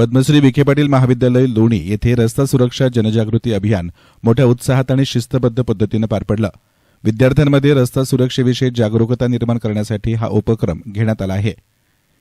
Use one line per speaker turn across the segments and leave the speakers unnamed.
पद्मश्री विखे पाटील महाविद्यालय लोणी येथे रस्ता सुरक्षा जनजागृती अभियान मोठ्या उत्साहात आणि शिस्तबद्ध पद्धतीनं पार पडलं. विद्यार्थ्यांमध्ये रस्ता सुरक्षेविषयी जागरूकता निर्माण करण्यासाठी हा उपक्रम घेण्यात आला आहे.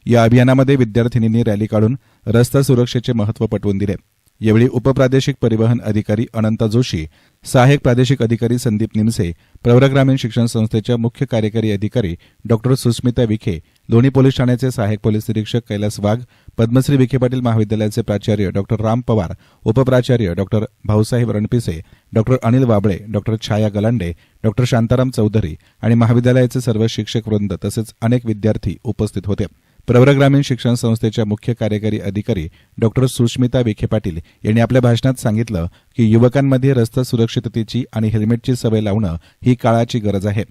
या अभियानामध्ये विद्यार्थिनींनी रॅली काढून रस्ता सुरक्षेचे महत्त्व पटवून दिले. यावेळी उपप्रादेशिक परिवहन अधिकारी अनंता जोशी सहाय्यक प्रादेशिक अधिकारी संदीप निमसे प्रवरा ग्रामीण शिक्षण संस्थेच्या मुख्य कार्यकारी अधिकारी डॉक्टर सुस्मिता विखे लोणी पोलीस ठाण्याचे सहाय्यक पोलीस निरीक्षक कैलास वाघ पद्मश्री विखे पाटील महाविद्यालयाचे प्राचार्य doctor Ram Pawar उपप्राचार्य doctor Bhausaheb Ranpise doctor Anil Wable doctor Chhaya Galande doctor Shantaram Chaudhari आणि महाविद्यालयाचे सर्व शिक्षक वृंद तसेच अनेक विद्यार्थी उपस्थित होते. प्रवरा ग्रामीण शिक्षण संस्थेच्या मुख्य कार्यकारी अधिकारी डॉक्टर सुष्मिता विखे पाटील यांनी आपल्या भाषणात सांगितलं की युवकांमध्ये रस्ता सुरक्षिततेची आणि हेल्मेटची सवय लावणं ही काळाची गरज आहे.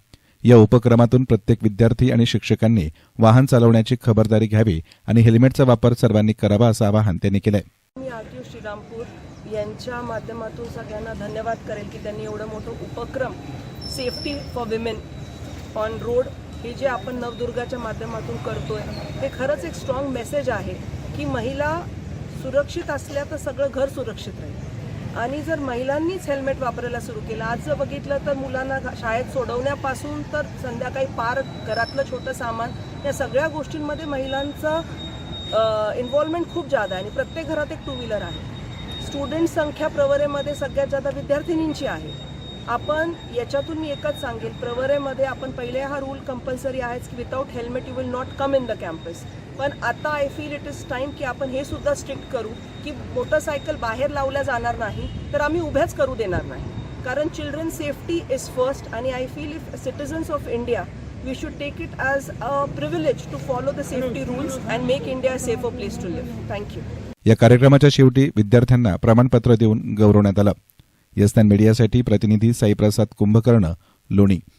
या उपक्रमातून प्रत्येक विद्यार्थी आणि शिक्षकांनी वाहन चालवण्याची खबरदारी घ्यावी आणि हेल्मेटचा वापर सर्वांनी करावा असं आवाहन त्यांनी केलंय.
मी श्रीरामपूर यांच्या माध्यमातून सगळ्यांना धन्यवाद करेल की त्यांनी एवढं मोठं उपक्रम safety for women on road हे जे आपण नवदुर्गाच्या माध्यमातून करतोय हे खरंच एक स्ट्रॉंग मेसेज आहे की महिला सुरक्षित असल्या तर सगळं घर सुरक्षित राहील. आणि जर महिलांनीच हेल्मेट वापरायला सुरू केलं आज जर बघितलं तर मुलांना शाळेत सोडवण्यापासून तर संध्याकाळी पार घरातलं छोटं सामान या सगळ्या गोष्टींमध्ये महिलांचं इन्व्हॉल्वमेंट खूप जादा आहे. आणि प्रत्येक घरात एक टू व्हीलर आहे. स्टुडंट संख्या प्रवरेमध्ये सगळ्यात जादा विद्यार्थिनींची आहे. आपण याच्यातून मी एकच सांगेल प्रवरेमध्ये आपण पहिले हा रूल कंपल्सरी आहेच की without helmet you will not come in the campus पण आता I feel it is time की आपण हे सुद्धा स्ट्रिक्ट करू की मोटरसायकल बाहेर लावल्या जाणार नाही तर आम्ही उभ्याच करू देणार नाही. कारण चिल्ड्रन सेफ्टी इज फर्स्ट आणि I feel if citizens of India we should take it as a privilege to follow the safety rules and make India a safer place to live thank you
या कार्यक्रमाच्या शेवटी विद्यार्थ्यांना प्रमाणपत्र देऊन गौरवण्यात आलं. यस्तान मीडियासाठी प्रतिनिधी साईप्रसाद कुंभकर्ण लोणी.